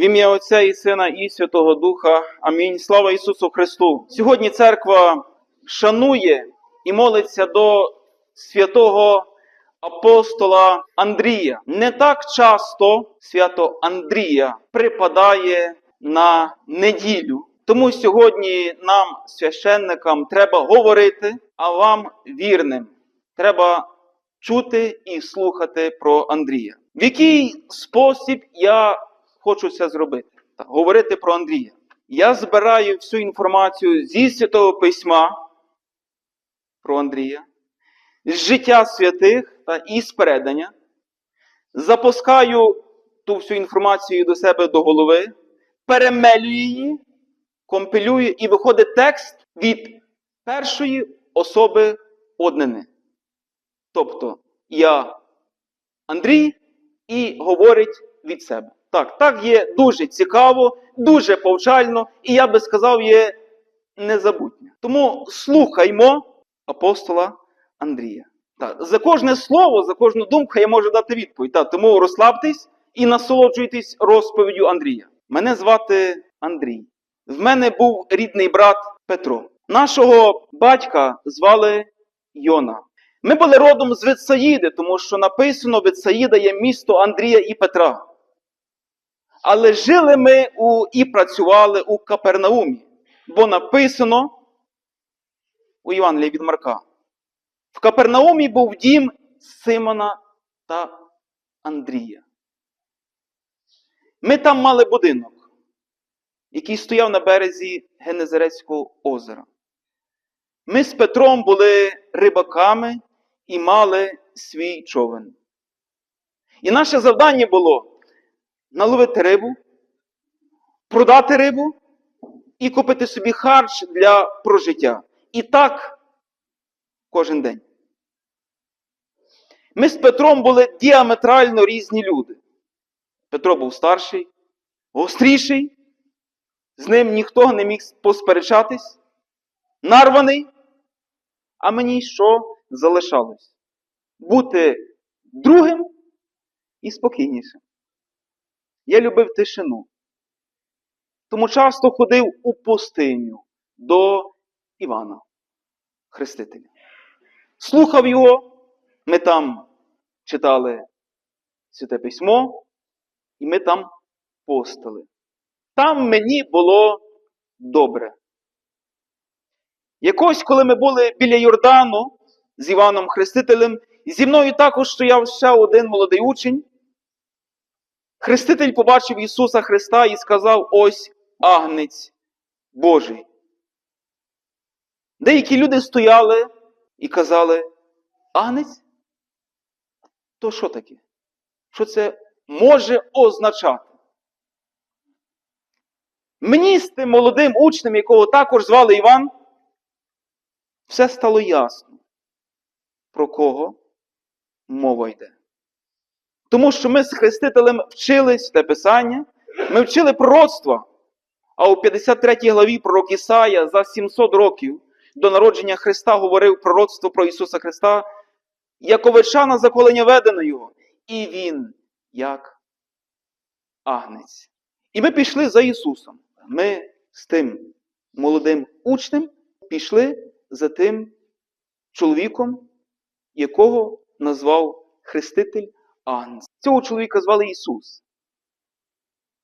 В ім'я Отця і Сина і Святого Духа. Амінь. Слава Ісусу Христу! Сьогодні церква шанує і молиться до святого апостола Андрія. Не так часто свято Андрія припадає на неділю. Тому сьогодні нам, священникам, треба говорити, а вам вірним. Треба чути і слухати про Андрія. В який спосіб я хочу це зробити? Так, говорити про Андрія. Я збираю всю інформацію зі Святого Письма про Андрія, з життя святих та із передання, запускаю ту всю інформацію до себе до голови, перемелюю її, компілюю, і виходить текст від першої особи однини. Тобто я Андрій і говорить від себе. Так, так є дуже цікаво, дуже повчально, і я би сказав, є незабутнє. Тому слухаймо апостола Андрія. Так, за кожне слово, за кожну думку я можу дати відповідь. Так, тому розслабтесь і насолоджуйтесь розповіддю Андрія. Мене звати Андрій. В мене був рідний брат Петро. Нашого батька звали Йона. Ми були родом з Витсаїди, тому що написано Витсаїда є місто Андрія і Петра. Але жили ми у, і працювали у Капернаумі, бо написано у Євангелії від Марка. В Капернаумі був дім Симона та Андрія. Ми там мали будинок, який стояв на березі Генезарецького озера. Ми з Петром були рибаками і мали свій човен. І наше завдання було наловити рибу, продати рибу і купити собі харч для прожиття. І так кожен день. Ми з Петром були діаметрально різні люди. Петро був старший, гостріший, з ним ніхто не міг посперечатись, нарваний, а мені що залишалось? Бути другим і спокійнішим. Я любив тишину. Тому часто ходив у пустиню до Івана, Хрестителя. Слухав його, ми там читали Святе Письмо, і ми там постили. Там мені було добре. Якось, коли ми були біля Йордану з Іваном Хрестителем, зі мною також стояв ще один молодий учень. Хреститель побачив Ісуса Христа і сказав: ось агнець Божий. Деякі люди стояли і казали: агнець? То що таке? Що це може означати? Мені з тим молодим учнем, якого також звали Іван, все стало ясно, про кого мова йде. Тому що ми з Хрестителем вчились те Писання, ми вчили пророцтва. А у 53 главі пророк Ісая за 700 років до народження Христа говорив пророцтво про Ісуса Христа, як овеча на заколення ведено Його. І Він як агнець. І ми пішли за Ісусом. Ми з тим молодим учнем пішли за тим чоловіком, якого назвав Хреститель Агнець. Цього чоловіка звали Ісус.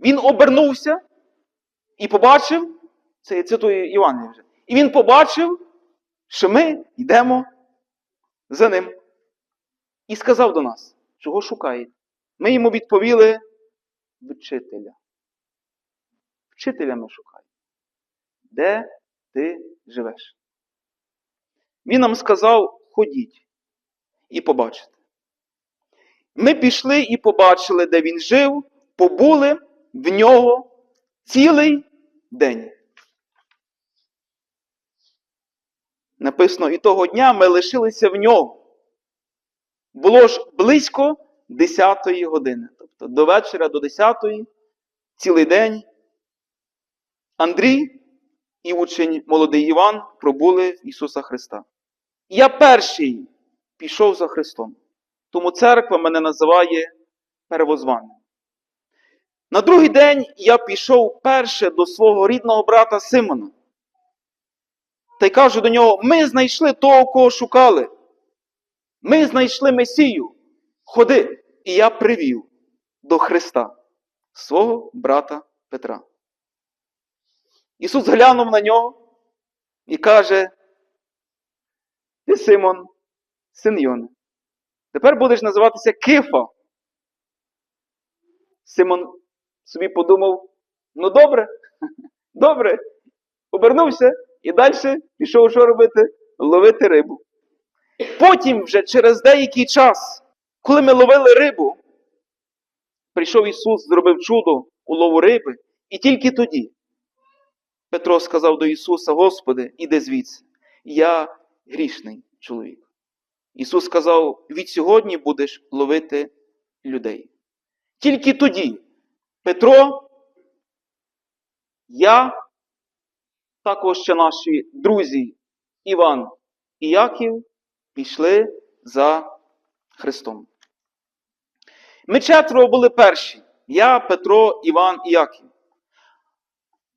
Він обернувся і побачив, це цитую Івана вже, і він побачив, що ми йдемо за ним. І сказав до нас, чого шукаєте? Ми йому відповіли вчителя. Вчителя ми шукаємо. Де ти живеш? Він нам сказав, ходіть і побачите. Ми пішли і побачили, де він жив, побули в нього цілий день. Написано, і того дня ми лишилися в нього. Було ж близько 10 години. Тобто до вечора, до 10 цілий день. Андрій і учень молодий Іван пробули Ісуса Христа. Я перший пішов за Христом. Тому церква мене називає первозваним. На другий день я пішов перше до свого рідного брата Симона. Та й кажу до нього: ми знайшли того, кого шукали. Ми знайшли Месію. Ходи. І я привів до Христа свого брата Петра. Ісус глянув на нього і каже: Ти Симон, син Йони. Тепер будеш називатися Кифа. Симон собі подумав: ну добре, добре. Обернувся і далі пішов що робити? Ловити рибу. Потім, вже через деякий час, коли ми ловили рибу, прийшов Ісус, зробив чудо у лову риби, і тільки тоді Петро сказав до Ісуса: Господи, іди звідси, я грішний чоловік. Ісус сказав: від сьогодні будеш ловити людей. Тільки тоді Петро, я, також ще наші друзі Іван і Яків пішли за Христом. Ми четверо були перші. Я, Петро, Іван і Яків.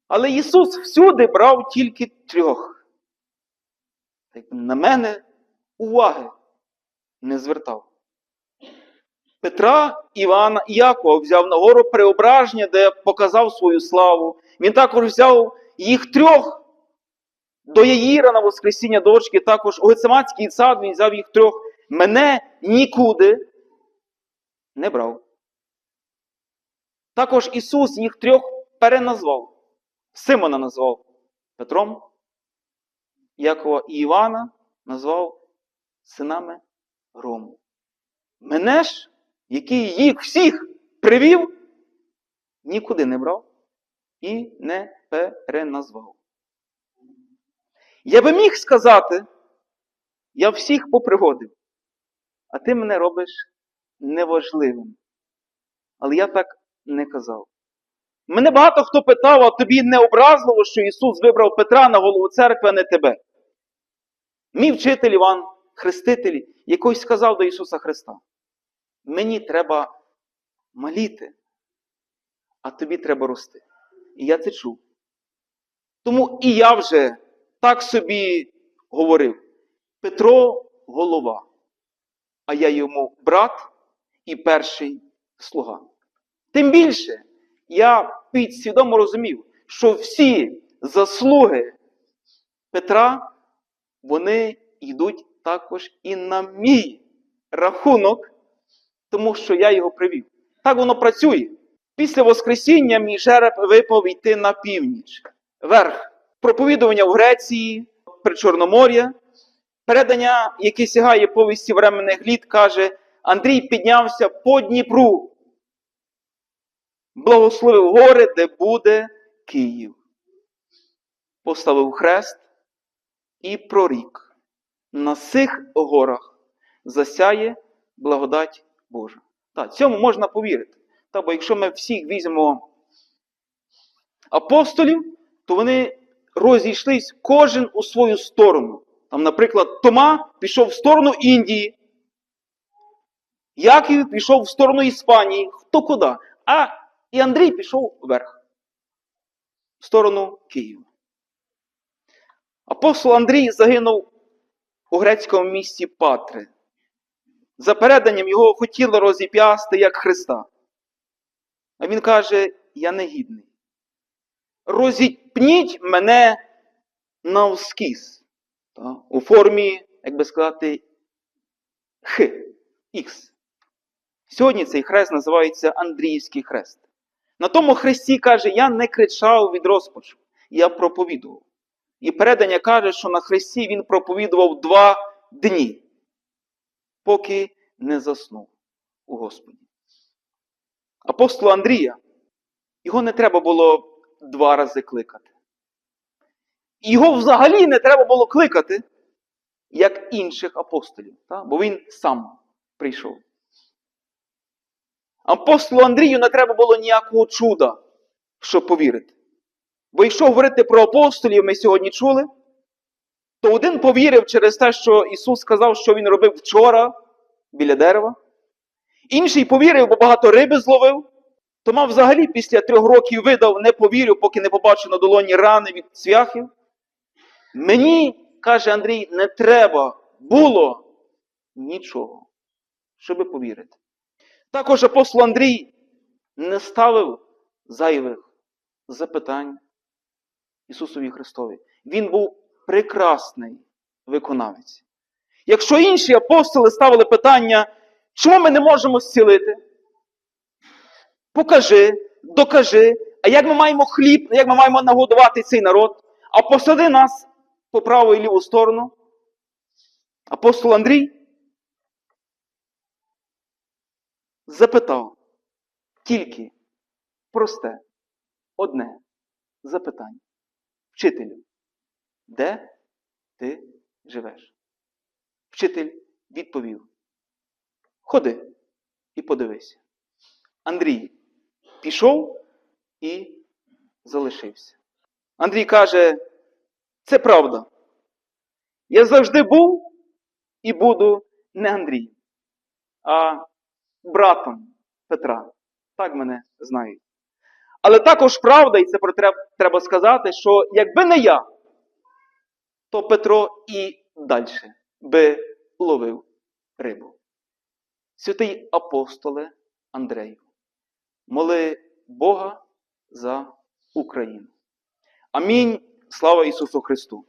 Але Ісус всюди брав тільки трьох. На мене уваги не звертав. Петра, Івана і Якова взяв на гору преображення, де показав свою славу. Він також взяв їх трьох до Яїра на Воскресіння дочки, також у Гецеманський сад він взяв їх трьох. Мене нікуди не брав. Також Ісус їх трьох переназвав. Симона назвав Петром, Якова і Івана назвав синами Грому. Мене ж, який їх всіх привів, нікуди не брав і не переназвав. Я би міг сказати, я всіх поприводив, а ти мене робиш неважливим. Але я так не казав. Мене багато хто питав, а тобі не образливо, що Ісус вибрав Петра на голову церкви, а не тебе. Мій вчитель Іван, хреститель, якось сказав до Ісуса Христа: мені треба маліти, а тобі треба рости. І я це чув. Тому і я вже так собі говорив: Петро голова, а я йому брат і перший слуга. Тим більше я підсвідомо розумів, що всі заслуги Петра, вони йдуть також і на мій рахунок, тому що я його привів. Так воно працює. Після Воскресіння мій жереб випав йти на північ, верх. Проповідування в Греції, при Чорномор'я, передання, яке сягає повісті временних літ, каже: Андрій піднявся по Дніпру, благословив гори, де буде Київ. Поставив хрест і прорік. На цих горах засяє благодать Божа. Так, цьому можна повірити. Та, бо якщо ми всіх візьмемо апостолів, то вони розійшлись кожен у свою сторону. Там, наприклад, Тома пішов в сторону Індії, Яків пішов в сторону Іспанії, хто куди. А і Андрій пішов вверх, в сторону Києва. Апостол Андрій загинув у грецькому місті Патри. За переданням його хотіли розіп'ясти як Христа. А він каже: Я негідний. Розіпніть мене навскіз. Та, у формі, як би сказати, Х, Х. Сьогодні цей хрест називається Андріївський хрест. На тому хресті каже, я не кричав від розпачу, я проповідував. І передання каже, що на хресті він проповідував два дні, поки не заснув у Господі. Апостола Андрія, його не треба було два рази кликати. Його взагалі не треба було кликати, як інших апостолів, та? бо він сам прийшов. Апостолу Андрію не треба було ніякого чуда, щоб повірити. Бо якщо говорити про апостолів, ми сьогодні чули, то один повірив через те, що Ісус сказав, що Він робив вчора біля дерева. Інший повірив, бо багато риби зловив. Тома взагалі після трьох років видав, не повірю, поки не побачу на долоні рани від цвяхів. Мені, каже Андрій, не треба було нічого, щоби повірити. Також апостол Андрій не ставив зайвих запитань Ісусові Христові. Він був прекрасний виконавець. Якщо інші апостоли ставили питання, чому ми не можемо зцілити? Покажи, докажи, а як ми маємо хліб, як ми маємо нагодувати цей народ, а посади нас по праву і ліву сторону. Апостол Андрій запитав тільки просте, одне запитання. Вчителю, де ти живеш? Вчитель відповів: Ходи і подивися. Андрій пішов і залишився. Андрій каже: це правда. Я завжди був і буду не Андрій, а братом Петра. Так мене знають. Але також правда, і це треба сказати, що якби не я, то Петро і далі би ловив рибу. Святий апостоле Андрею, моли Бога за Україну. Амінь. Слава Ісусу Христу!